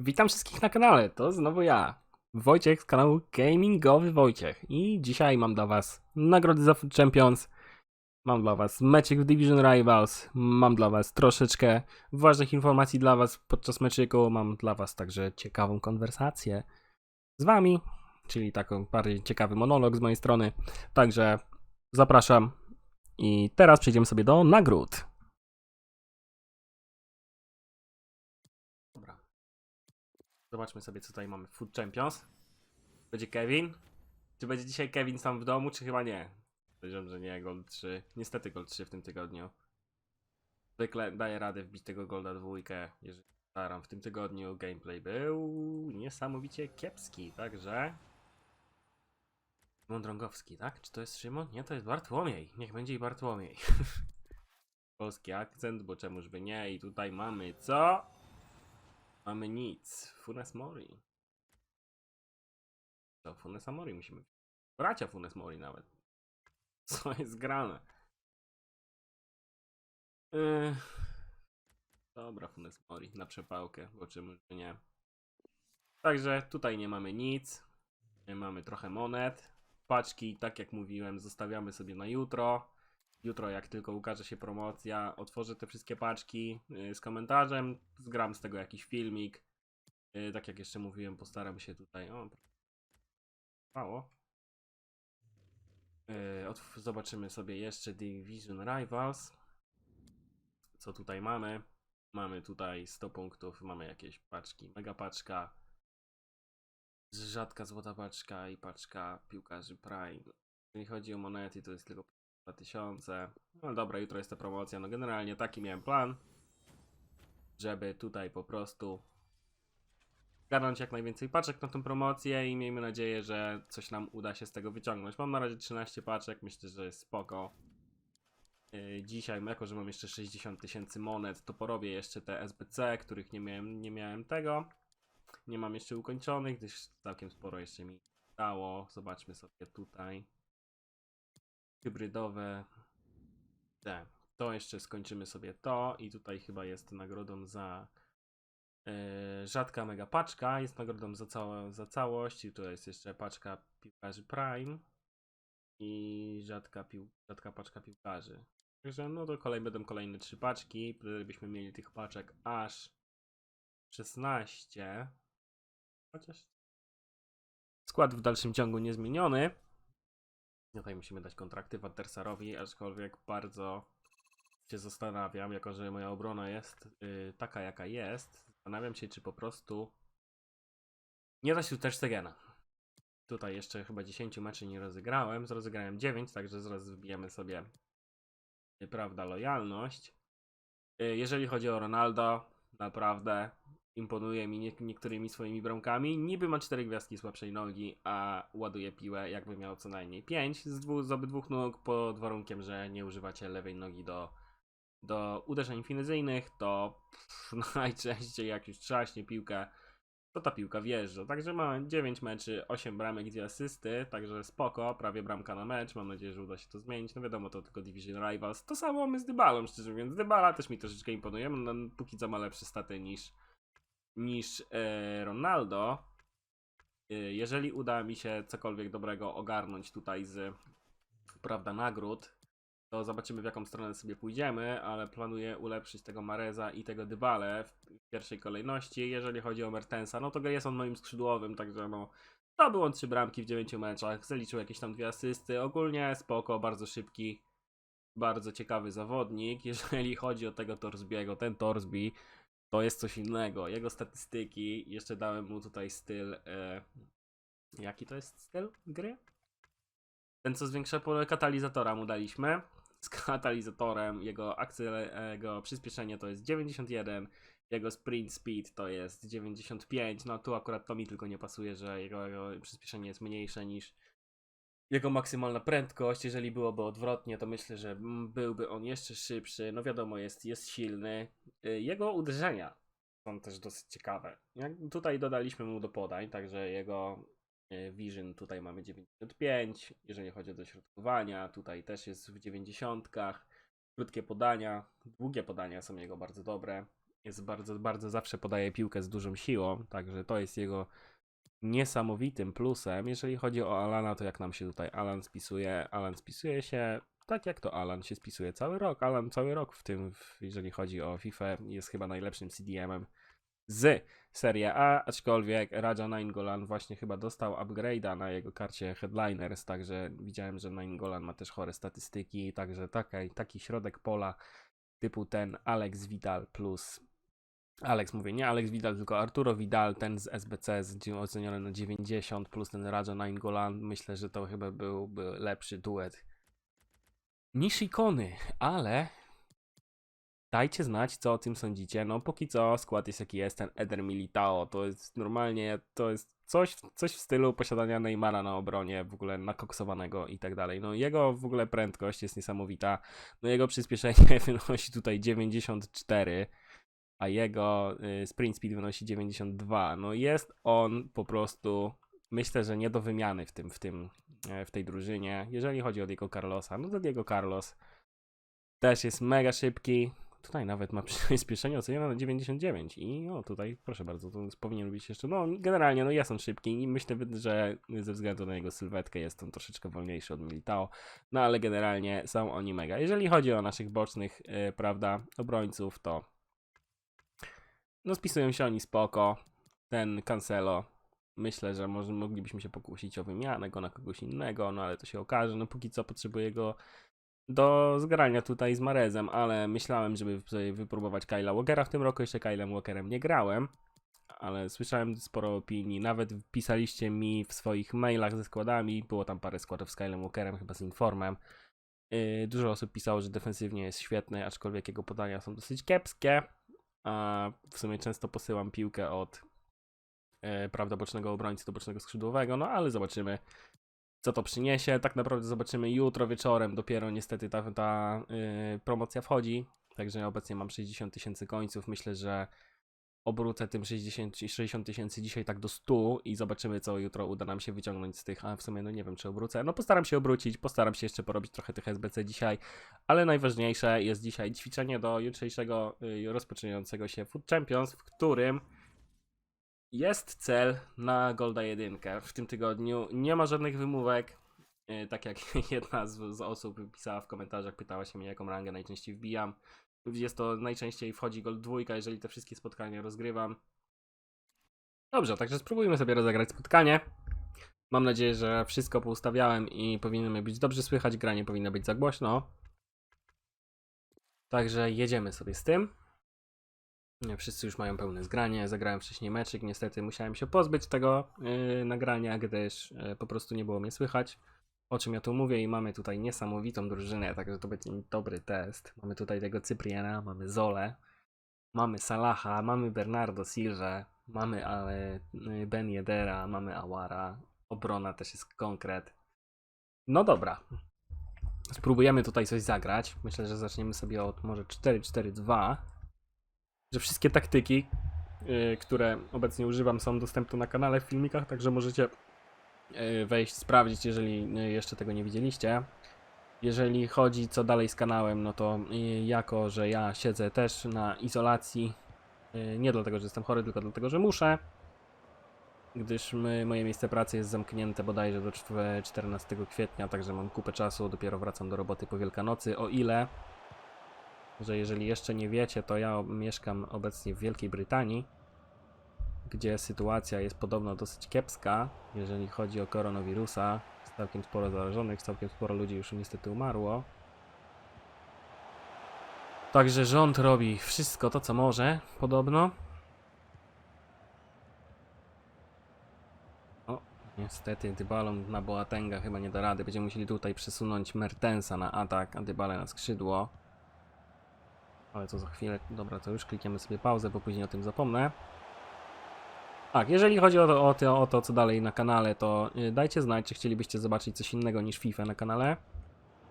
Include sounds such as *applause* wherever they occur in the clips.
Witam wszystkich na kanale, to znowu ja, Wojciech z kanału Gamingowy Wojciech i dzisiaj mam dla was nagrody za Food Champions, mam dla was meczek w Division Rivals, mam dla was troszeczkę ważnych informacji dla was podczas meczyku, mam dla was także ciekawą konwersację z wami, czyli taką bardziej ciekawy monolog z mojej strony, także zapraszam i teraz przejdziemy sobie do nagród. Zobaczmy sobie, co tutaj mamy. Food Champions. Będzie Kevin? Czy będzie dzisiaj Kevin sam w domu, czy chyba nie? Powiedziałem, że nie, Gold 3. Niestety Gold 3 w tym tygodniu. Zwykle daję radę wbić tego Golda dwójkę, jeżeli staram. W tym tygodniu gameplay był niesamowicie kiepski, także... Szymon Drągowski, tak? Czy to jest Szymon? Nie, to jest Bartłomiej. Niech będzie i Bartłomiej. *laughs* Polski akcent, bo czemuż by nie. I tutaj mamy co? Mamy nic. Funes Mori. To Funesa Mori musimy. Bracia Funes Mori nawet. *laughs* Co jest grane? Yy. Dobra, Funes Mori na przepałkę, bo czemu by nie. Także tutaj nie mamy nic. Mamy trochę monet. Paczki, tak jak mówiłem, zostawiamy sobie na jutro. Jutro, jak tylko ukaże się promocja, otworzę te wszystkie paczki yy, z komentarzem, zgram z tego jakiś filmik. Yy, tak jak jeszcze mówiłem, postaram się tutaj. O, mało. Otw- zobaczymy sobie jeszcze Division Rivals. Co tutaj mamy? Mamy tutaj 100 punktów, mamy jakieś paczki. Mega paczka, rzadka złota paczka i paczka piłkarzy Prime. Jeżeli chodzi o monety, to jest tylko 2000. No dobra, jutro jest ta promocja. No generalnie taki miałem plan, żeby tutaj po prostu zgarnąć jak najwięcej paczek na tę promocję i miejmy nadzieję, że coś nam uda się z tego wyciągnąć. Mam na razie 13 paczek, myślę, że jest spoko. Yy, Dzisiaj, jako że mam jeszcze 60 tysięcy monet, to porobię jeszcze te SBC, których nie miałem, nie miałem tego. Nie mam jeszcze ukończonych, gdyż całkiem sporo jeszcze mi dało. Zobaczmy sobie tutaj. Hybrydowe. Te. To jeszcze skończymy sobie to i tutaj chyba jest nagrodą za e, rzadka mega paczka. Jest nagrodą za, całe, za całość i tu jest jeszcze paczka piłkarzy Prime i rzadka, pił, rzadka paczka piłkarzy. Także no to kolej będą kolejne trzy paczki. Wtedy byśmy mieli tych paczek aż 16. Chociaż skład w dalszym ciągu niezmieniony. Tutaj musimy dać kontrakty Wandersarowi, aczkolwiek bardzo się zastanawiam, jako że moja obrona jest yy, taka jaka jest. Zastanawiam się, czy po prostu nie da się też Stegena. Tutaj jeszcze chyba 10 meczy nie rozegrałem. Rozegrałem 9, także zaraz wbijemy sobie yy, prawda, lojalność. Yy, jeżeli chodzi o Ronaldo, naprawdę imponuje mi nie, niektórymi swoimi bramkami. Niby ma 4 gwiazdki słabszej nogi, a ładuje piłę jakby miał co najmniej 5 z, dwu, z nóg pod warunkiem, że nie używacie lewej nogi do, do uderzeń finezyjnych, to pff, *laughs* najczęściej jak już trzaśnie piłkę, to ta piłka wjeżdża. Także ma 9 meczy, 8 bramek, 2 asysty, także spoko, prawie bramka na mecz. Mam nadzieję, że uda się to zmienić. No wiadomo, to tylko Division Rivals. To samo mamy z Dybalą, szczerze mówiąc. Dybala też mi troszeczkę imponuje. On póki co ma lepsze staty niż niż e, Ronaldo. E, jeżeli uda mi się cokolwiek dobrego ogarnąć tutaj z prawda nagród, to zobaczymy w jaką stronę sobie pójdziemy, ale planuję ulepszyć tego Mareza i tego Dybale w pierwszej kolejności. Jeżeli chodzi o Mertensa, no to jest on moim skrzydłowym, także no to był on trzy bramki w dziewięciu meczach, zaliczył jakieś tam dwie asysty, ogólnie spoko, bardzo szybki, bardzo ciekawy zawodnik. *laughs* Jeżeli chodzi o tego Torsbiego, ten Torsby to jest coś innego. Jego statystyki, jeszcze dałem mu tutaj styl. E, jaki to jest styl gry? Ten, co zwiększa pole katalizatora mu daliśmy. Z katalizatorem jego akcele, e, jego przyspieszenie to jest 91, jego sprint speed to jest 95. No tu akurat to mi tylko nie pasuje, że jego, jego przyspieszenie jest mniejsze niż jego maksymalna prędkość. Jeżeli byłoby odwrotnie, to myślę, że byłby on jeszcze szybszy. No wiadomo, jest, jest silny. Y, Jego uderzenia są też dosyć ciekawe. Jak tutaj dodaliśmy mu do podań, także jego y, vision tutaj mamy 95. Jeżeli chodzi o dośrodkowania, tutaj też jest w 90. Krótkie podania, długie podania są jego bardzo dobre. jest bardzo, bardzo zawsze podaje piłkę z dużą siłą, także to jest jego niesamowitym plusem. Jeżeli chodzi o Alana, to jak nam się tutaj Alan spisuje? Alan spisuje się tak jak to Alan się spisuje cały rok. Alan cały rok w tym, jeżeli chodzi o FIFA, jest chyba najlepszym CDM-em z Serie A, aczkolwiek Raja Nainggolan właśnie chyba dostał upgrade'a na jego karcie Headliners, także widziałem, że Nainggolan ma też chore statystyki, także taki, taki środek pola typu ten Alex Vidal plus Alex mówię, nie Alex Vidal, tylko Arturo Vidal, ten z SBC z- oceniony na 90 plus ten Raja Nainggolan, myślę, że to chyba byłby lepszy duet niż ikony, ale Dajcie znać, co o tym sądzicie. No, póki co skład jest jaki jest, ten Eder Militao, to jest normalnie, to jest coś, coś w stylu posiadania Neymara na obronie, w ogóle nakoksowanego i tak dalej. No, jego w ogóle prędkość jest niesamowita. No, jego przyspieszenie *laughs* wynosi tutaj 94, a jego y, sprint speed wynosi 92. No, jest on po prostu, myślę, że nie do wymiany w tym, w tym, e, w tej drużynie. Jeżeli chodzi o Diego Carlosa, no to Diego Carlos też jest mega szybki. Tutaj nawet ma *laughs* przyspieszenie ocenione na 99 i o tutaj proszę bardzo, to powinien być jeszcze, no generalnie no jest on szybki i myślę, że ze względu na jego sylwetkę jest on troszeczkę wolniejszy od Militao, no ale generalnie są oni mega. Jeżeli chodzi o naszych bocznych, yy, prawda, obrońców, to no spisują się oni spoko. Ten Cancelo, myślę, że może moglibyśmy się pokusić o wymianę go na kogoś innego, no ale to się okaże, no póki co potrzebuję go do zgrania tutaj z Marezem, ale myślałem, żeby wypróbować Kyla Walkera w tym roku. Jeszcze Kylem Walkerem nie grałem, ale słyszałem sporo opinii. Nawet pisaliście mi w swoich mailach ze składami. Było tam parę składów z Kylem Walkerem, chyba z Informem. Yy, dużo osób pisało, że defensywnie jest świetny, aczkolwiek jego podania są dosyć kiepskie. A w sumie często posyłam piłkę od yy, prawda bocznego obrońcy do bocznego skrzydłowego, no ale zobaczymy co to przyniesie. Tak naprawdę zobaczymy jutro wieczorem. Dopiero niestety ta, ta yy, promocja wchodzi. Także obecnie mam 60 tysięcy końców. Myślę, że obrócę tym 60 60 tysięcy dzisiaj tak do 100 i zobaczymy, co jutro uda nam się wyciągnąć z tych. A w sumie, no nie wiem, czy obrócę. No postaram się obrócić, postaram się jeszcze porobić trochę tych SBC dzisiaj, ale najważniejsze jest dzisiaj ćwiczenie do jutrzejszego yy, rozpoczynającego się Food Champions, w którym jest cel na Golda 1 w tym tygodniu. Nie ma żadnych wymówek. Yy, Tak jak *laughs* jedna z, z osób pisała w komentarzach, pytała się mnie, jaką rangę najczęściej wbijam. Jest to najczęściej wchodzi Gold 2, jeżeli te wszystkie spotkania rozgrywam. Dobrze, także spróbujmy sobie rozegrać spotkanie. Mam nadzieję, że wszystko poustawiałem i powinno być dobrze słychać. Granie powinno być za głośno. Także jedziemy sobie z tym. Wszyscy już mają pełne zgranie. Zagrałem wcześniej meczyk. Niestety musiałem się pozbyć tego yy, nagrania, gdyż yy, po prostu nie było mnie słychać. O czym ja tu mówię i mamy tutaj niesamowitą drużynę, także to będzie dobry test. Mamy tutaj tego Cypriana, mamy Zole, mamy Salaha, mamy Bernardo Silva, mamy ale yy, Ben Yedera, mamy Awara. Obrona też jest konkret. No dobra. Spróbujemy tutaj coś zagrać. Myślę, że zaczniemy sobie od może 4-4-2 że wszystkie taktyki, yy, które obecnie używam, są dostępne na kanale w filmikach, także możecie wejść, sprawdzić, jeżeli yy, jeszcze tego nie widzieliście. Jeżeli chodzi co dalej z kanałem, no to yy, jako, że ja siedzę też na izolacji, nie dlatego, że jestem chory, tylko dlatego, że muszę, gdyż my, moje miejsce pracy jest zamknięte bodajże do czw- 14 kwietnia, także mam kupę czasu, dopiero wracam do roboty po Wielkanocy, o ile że jeżeli jeszcze nie wiecie, to ja mieszkam obecnie w Wielkiej Brytanii, gdzie sytuacja jest podobno dosyć kiepska, jeżeli chodzi o koronawirusa. Jest całkiem sporo zarażonych, całkiem sporo ludzi już niestety umarło. Także rząd robi wszystko to, co może, podobno. O, niestety Dybalon na Boatenga chyba nie da rady. Będziemy musieli tutaj przesunąć Mertensa na atak, a Dybale na skrzydło. Ale to za chwilę. Dobra, to już klikniemy sobie pauzę, bo później o tym zapomnę. Tak, jeżeli chodzi o to, o to, o to co dalej na kanale, to y, dajcie znać, czy chcielibyście zobaczyć coś innego niż FIFA na kanale.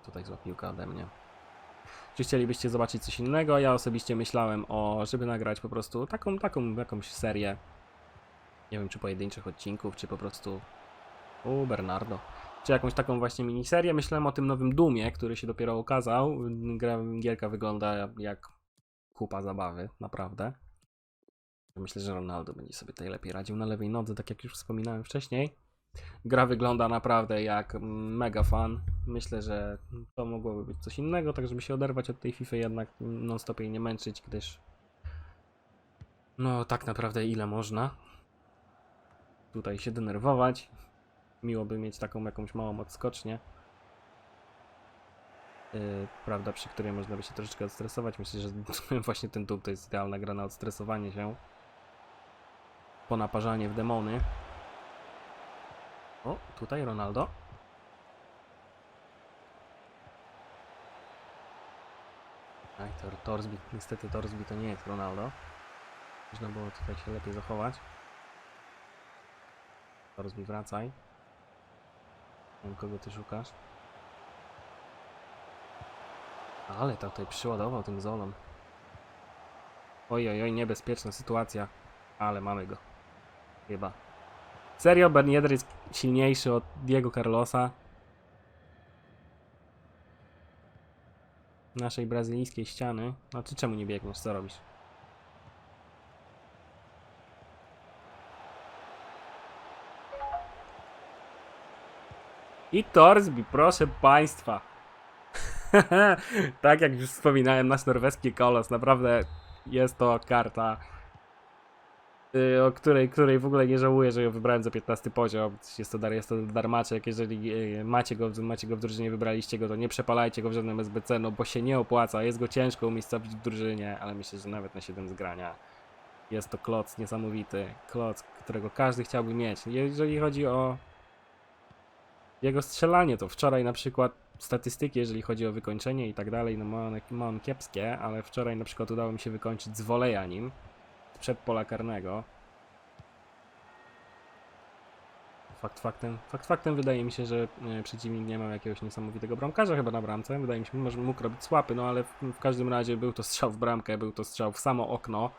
Tutaj zła piłka ode mnie. Czy chcielibyście zobaczyć coś innego? Ja osobiście myślałem o, żeby nagrać po prostu taką, taką jakąś serię. Nie wiem, czy pojedynczych odcinków, czy po prostu... U, Bernardo czy jakąś taką właśnie miniserię. Myślałem o tym nowym Dumie, który się dopiero ukazał. Gra, gierka wygląda jak kupa zabawy, naprawdę. Myślę, że Ronaldo będzie sobie tutaj lepiej radził na lewej nodze, tak jak już wspominałem wcześniej. Gra wygląda naprawdę jak mega fan. Myślę, że to mogłoby być coś innego, tak żeby się oderwać od tej FIFA jednak non stop jej nie męczyć, gdyż no tak naprawdę ile można tutaj się denerwować. Miło by mieć taką jakąś małą odskocznię. Yy, prawda, przy której można by się troszeczkę odstresować. Myślę, że *laughs* właśnie ten tub to jest idealna gra na odstresowanie się. Ponaparzanie w demony. O, tutaj Ronaldo. Aj, Tor Torsby. Niestety Torsby to nie jest Ronaldo. Można było tutaj się lepiej zachować. Torsby wracaj. Wiem kogo ty szukasz. Ale to tutaj przyładował tym zolem. Oj, oj, oj, niebezpieczna sytuacja. Ale mamy go. Chyba. Serio, Ben Yedder jest silniejszy od Diego Carlosa. Naszej brazylijskiej ściany. No ty czemu nie biegniesz? Co robisz? I Torsby, proszę państwa. *laughs* tak jak już wspominałem, nasz norweski kolos, naprawdę jest to karta, o której, której w ogóle nie żałuję, że ją wybrałem za 15 poziom. Jest to, dar, jest to darmaczek, jeżeli y, macie go, macie go w drużynie, wybraliście go, to nie przepalajcie go w żadnym SBC, no bo się nie opłaca, jest go ciężko umiejscowić w drużynie, ale myślę, że nawet na 7 zgrania. Jest to kloc niesamowity, kloc, którego każdy chciałby mieć. Jeżeli chodzi o jego strzelanie, to wczoraj na przykład statystyki, jeżeli chodzi o wykończenie i tak dalej, no ma on, ma on kiepskie, ale wczoraj na przykład udało mi się wykończyć z woleja nim przed pola karnego. Fakt faktem, fakt faktem wydaje mi się, że e, przeciwnik nie miał jakiegoś niesamowitego bramkarza chyba na bramce. Wydaje mi się, może mógł robić słapy, no ale w, w każdym razie był to strzał w bramkę, był to strzał w samo okno.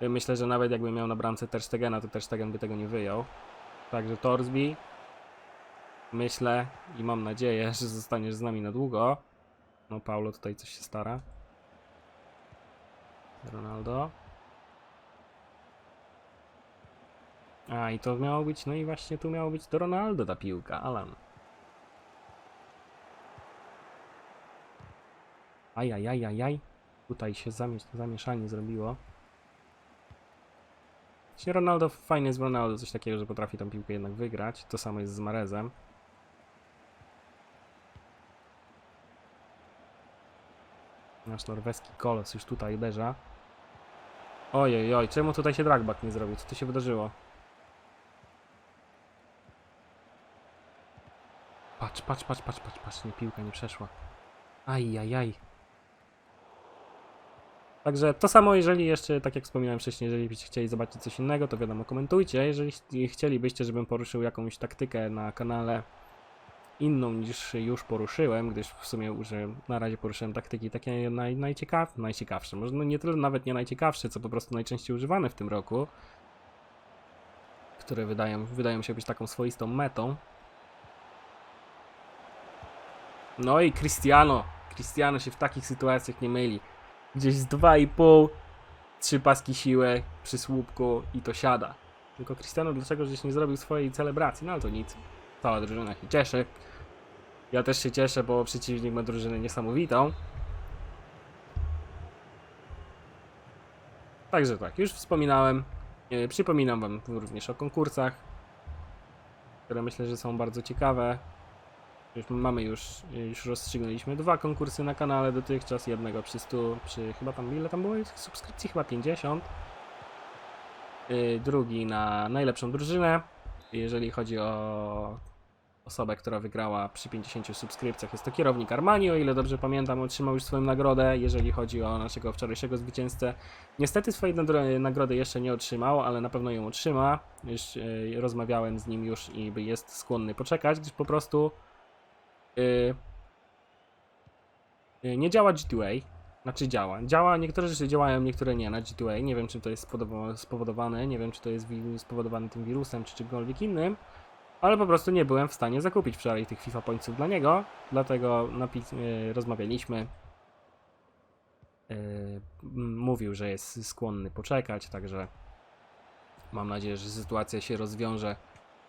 E, Myślę, że nawet jakby miał na bramce Ter Stegena, to Ter Stegen by tego nie wyjął. Także Torsby, myślę i mam nadzieję, *laughs* że zostaniesz z nami na długo. No, Paulo tutaj coś się stara. Ronaldo. A, i to miało być, no i właśnie tu miało być do Ronaldo ta piłka, Alan. Ajajajajaj. Tutaj się zamie zamieszanie zrobiło. Właśnie Ronaldo, fajnie jest Ronaldo coś takiego, że potrafi tą piłkę jednak wygrać. To samo jest z Marezem. Nasz norweski kolos już tutaj uderza. Ojej, oj, czemu tutaj się dragback nie zrobił? Co tu się wydarzyło? Patrz, patrz, patrz, patrz, patrz, patrz, nie, piłka nie przeszła. Aj, aj, aj. Także to samo, jeżeli jeszcze, tak jak wspominałem wcześniej, jeżeli byście chcieli zobaczyć coś innego, to wiadomo, komentujcie. Jeżeli ch- chcielibyście, żebym poruszył jakąś taktykę na kanale inną niż już poruszyłem, gdyż w sumie użyłem, na razie poruszyłem taktyki takie naj, najciekaw, najciekawsze. Może no nie tyle nawet nie najciekawsze, co po prostu najczęściej używane w tym roku, które wydają, wydają się być taką swoistą metą. No i Cristiano. Cristiano się w takich sytuacjach nie myli. Gdzieś z 2,5, trzy paski siły przy słupku i to siada. Tylko Cristiano dlaczego żeś nie zrobił swojej celebracji? No ale to nic. Cała drużyna się cieszy. Ja też się cieszę, bo przeciwnik ma drużynę niesamowitą. Także tak, już wspominałem. E, Przypominam Wam również o konkursach, które myślę, że są bardzo ciekawe. Już mamy już, już rozstrzygnęliśmy dwa konkursy na kanale dotychczas, jednego przy 100, przy chyba tam, ile tam było subskrypcji? Chyba 50. Yy, drugi na najlepszą drużynę. Jeżeli chodzi o osobę, która wygrała przy 50 subskrypcjach, jest to kierownik Armani, o ile dobrze pamiętam, otrzymał już swoją nagrodę. Jeżeli chodzi o naszego wczorajszego zwycięzcę, niestety swojej nagro- nagrody jeszcze nie otrzymał, ale na pewno ją otrzyma. Już yy, rozmawiałem z nim już i jest skłonny poczekać, gdyż po prostu nie działa G2A. Znaczy działa. Działa, niektóre rzeczy działają, niektóre nie na G2A. Nie wiem, czy to jest spowodowane, nie wiem, czy to jest spowodowane tym wirusem, czy czymkolwiek innym, ale po prostu nie byłem w stanie zakupić wczoraj tych FIFA Pointsów dla niego, dlatego yy, rozmawialiśmy. mówił, że jest skłonny poczekać, także mam nadzieję, że sytuacja się rozwiąże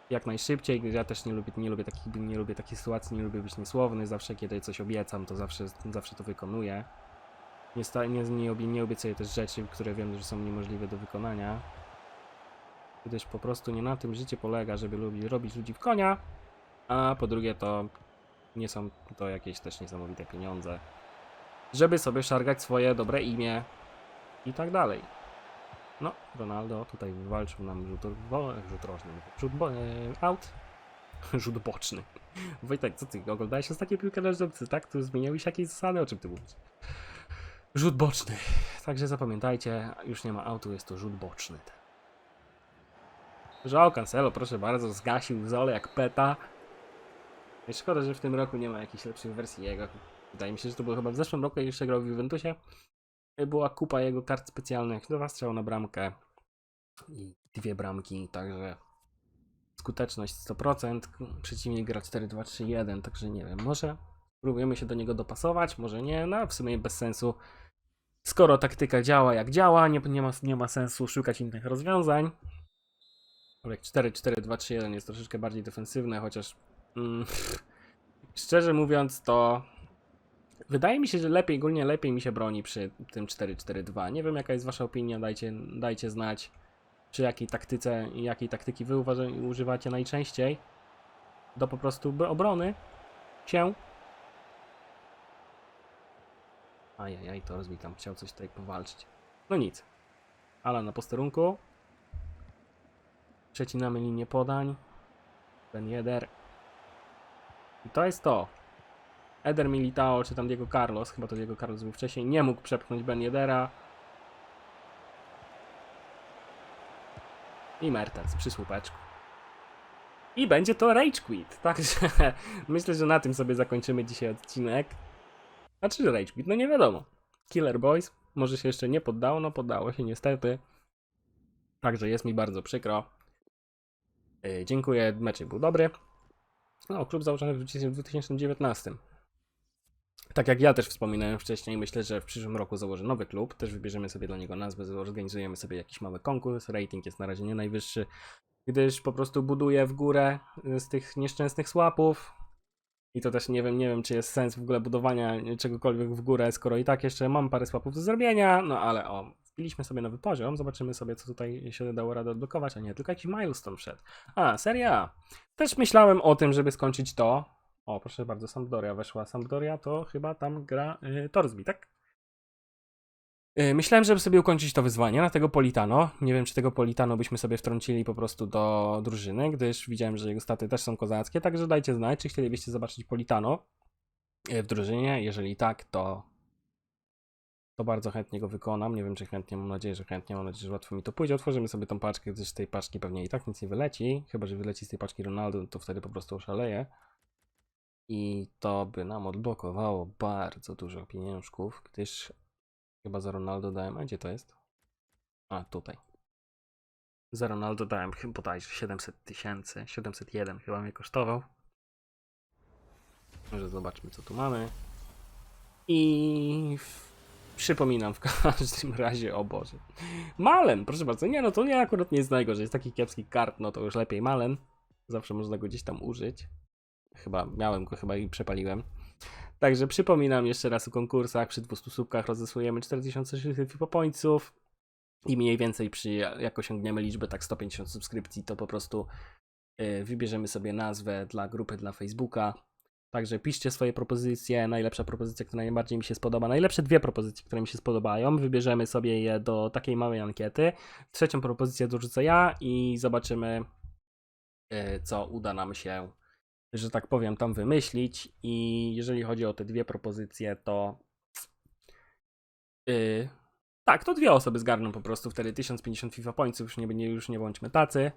jak najszybciej. Ja też nie lubię, nie lubię, takich, nie lubię takich sytuacji, nie lubię być niesłowny. Zawsze kiedy coś obiecam, to zawsze, zawsze to wykonuję. Nie, sta, nie, nie, obie, nie obiecuję też rzeczy, które wiem, że są niemożliwe do wykonania. Gdyż po prostu nie na tym życie polega, żeby lubi, robić ludzi w konia. A po drugie to nie są to jakieś też niesamowite pieniądze. Żeby sobie szargać swoje dobre imię i tak dalej. No, Ronaldo tutaj wywalczył nam rzut, bo, rzut rożny, rzut bo, e, out, *laughs* rzut boczny. Wojtek, co ty, oglądałeś ostatnio piłkę nożną, tak? Tu zmieniały się jakieś zasady, o czym ty mówisz? Rzut boczny. Także zapamiętajcie, już nie ma autu, jest to rzut boczny. Żał Cancelo, proszę bardzo, zgasił Zole jak peta. I Szkoda, że w tym roku nie ma jakichś lepszych wersji jego. Wydaje mi się, że to było chyba w zeszłym roku, jak jeszcze grał w Juventusie. Była kupa jego kart specjalnych, dwa strzał na bramkę i dwie bramki, także skuteczność 100%, przeciwnik gra 4-2-3-1, także nie wiem, może próbujemy się do niego dopasować, może nie, no w sumie bez sensu. Skoro taktyka działa jak działa, nie, nie, ma, nie ma sensu szukać innych rozwiązań. Jak 4-4-2-3-1 jest troszeczkę bardziej defensywne, chociaż mm, *laughs* szczerze mówiąc to wydaje mi się, że lepiej, ogólnie lepiej mi się broni przy tym 4-4-2. Nie wiem jaka jest wasza opinia, dajcie, dajcie znać przy jakiej taktyce jakiej taktyki wy używacie najczęściej do po prostu br- obrony się. Ajajaj, to rozbij tam, chciał coś tutaj powalczyć. No nic. Ale na posterunku. Przecinamy linię podań. Ben Yedder. I to jest to. Eder Militao, czy tam Diego Carlos, chyba to Diego Carlos był wcześniej, nie mógł przepchnąć Ben Yedera. I Mertens przy słupeczku. I będzie to Rage Quit. Także *laughs* myślę, że na tym sobie zakończymy dzisiaj odcinek. Znaczy, że Rage Quit, no nie wiadomo. Killer Boys może się jeszcze nie poddało, no poddało się niestety. Także jest mi bardzo przykro. Yy, dziękuję, meczek był dobry. No, klub założony w 2019. Tak jak ja też wspominałem wcześniej, myślę, że w przyszłym roku założę nowy klub. Też wybierzemy sobie dla niego nazwę, zorganizujemy sobie jakiś mały konkurs. Rating jest na razie nie najwyższy, gdyż po prostu buduję w górę y, z tych nieszczęsnych słapów. I to też nie wiem, nie wiem, czy jest sens w ogóle budowania czegokolwiek w górę, skoro i tak jeszcze mam parę słapów do zrobienia. No ale o, wbiliśmy sobie nowy poziom, zobaczymy sobie, co tutaj się dało radę odblokować, a nie, tylko jakiś milestone wszedł. A, seria. Też myślałem o tym, żeby skończyć to. O, proszę bardzo, Sampdoria weszła. Sampdoria to chyba tam gra y, tak? Y, myślałem, żeby sobie ukończyć to wyzwanie na tego Politano. Nie wiem, czy tego Politano byśmy sobie wtrącili po prostu do drużyny, gdyż widziałem, że jego staty też są kozackie, także dajcie znać, czy chcielibyście zobaczyć Politano y, w drużynie. Jeżeli tak, to to bardzo chętnie go wykonam. Nie wiem, czy chętnie, mam nadzieję, że chętnie, mam nadzieję, że łatwo mi to pójdzie. Otworzymy sobie tą paczkę, gdyż z tej paczki pewnie i tak nic nie wyleci. Chyba, że wyleci z tej paczki Ronaldo, to wtedy po prostu oszaleję. I to by nam odblokowało bardzo dużo pieniążków, gdyż chyba za Ronaldo dałem, a gdzie to jest? A, tutaj. Za Ronaldo dałem bodajże 700 tysięcy, 701 chyba mnie kosztował. Może zobaczmy co tu mamy. I przypominam w *laughs* każdym razie, o Boże. Malen, proszę bardzo, nie no to nie akurat nie jest najgorzej, jest taki kiepski kart, no to już lepiej Malen. Zawsze można go gdzieś tam użyć. Chyba miałem go chyba i przepaliłem. Także przypominam jeszcze raz o konkursach. Przy 200 subkach rozesłujemy 4600 popońców. I mniej więcej przy, jak osiągniemy liczbę tak 150 subskrypcji, to po prostu yy, wybierzemy sobie nazwę dla grupy dla Facebooka. Także piszcie swoje propozycje. Najlepsza propozycja, która najbardziej mi się spodoba. Najlepsze dwie propozycje, które mi się spodobają. Wybierzemy sobie je do takiej małej ankiety. Trzecią propozycję dorzucę ja i zobaczymy, yy, co uda nam się że tak powiem, tam wymyślić. I jeżeli chodzi o te dwie propozycje, to. Yy, tak, to dwie osoby zgarną po prostu wtedy 1050 FIFA pońców, już nie, już nie bądźmy tacy.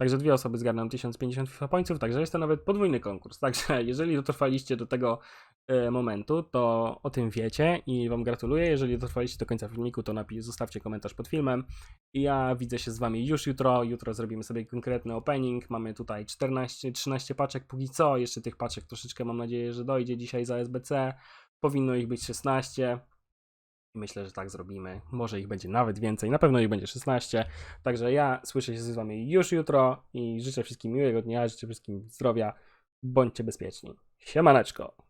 Także dwie osoby zgarną 1050 FIFA pońców, także jest to nawet podwójny konkurs. *laughs* Także jeżeli dotrwaliście do tego e, momentu, to o tym wiecie i Wam gratuluję. Jeżeli dotrwaliście do końca filmiku, to napij, zostawcie komentarz pod filmem. I ja widzę się z Wami już jutro. Jutro zrobimy sobie konkretny opening. Mamy tutaj 14, 13 paczek póki co. Jeszcze tych paczek troszeczkę mam nadzieję, że dojdzie dzisiaj za SBC. Powinno ich być 16. Myślę, że tak zrobimy. Może ich będzie nawet więcej, na pewno ich będzie 16. Także ja słyszę się z wami już jutro i życzę wszystkim miłego dnia, życzę wszystkim zdrowia. Bądźcie bezpieczni. Siemaneczko.